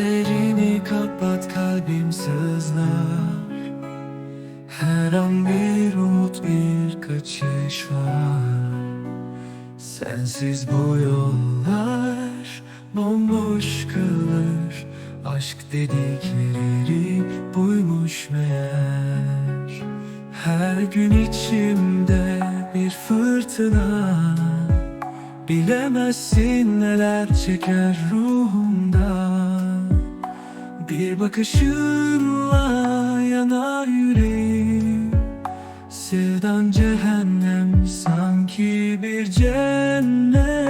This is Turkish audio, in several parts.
Gözlerini kapat kalbim sızlar. Her an bir umut bir kaçış var. Sensiz bu yollar bomboş kalır. Aşk dedikleri buymuş meğer. Her gün içimde bir fırtına. Bilemezsin neler çeker ruhum. Bir bakışınla yanar yüreğim. Sevdan cehennem sanki bir cennet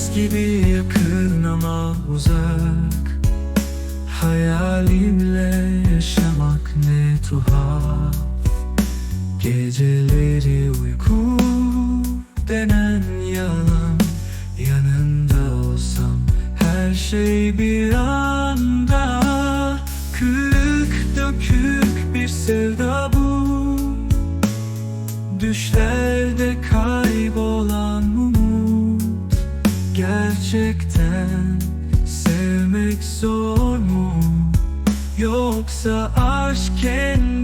nefes gibi yakın ama uzak. Hayalimle yaşamak ne tuhaf. Geceleri uyku denen yalan. Yanında olsam her şey bir anda. Kırık dökük bir sevda bu. Düşlerde kaybolan umut Gerçekten sevmek zor mu? Yoksa aşk kendisi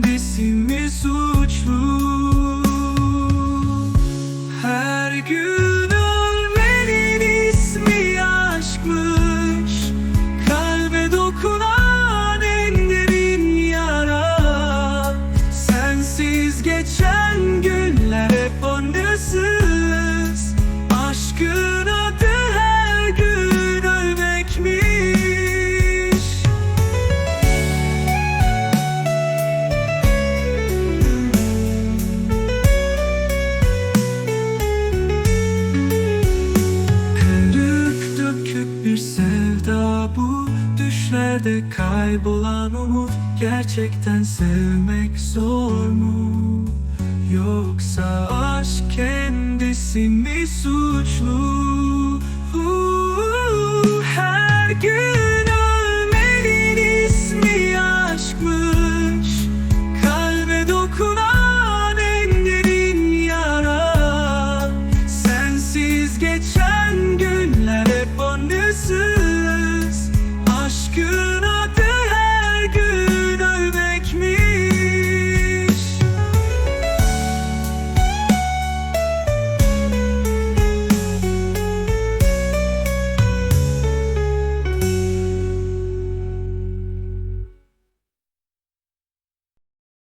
Düşlerde kaybolan umut Gerçekten sevmek zor mu? Yoksa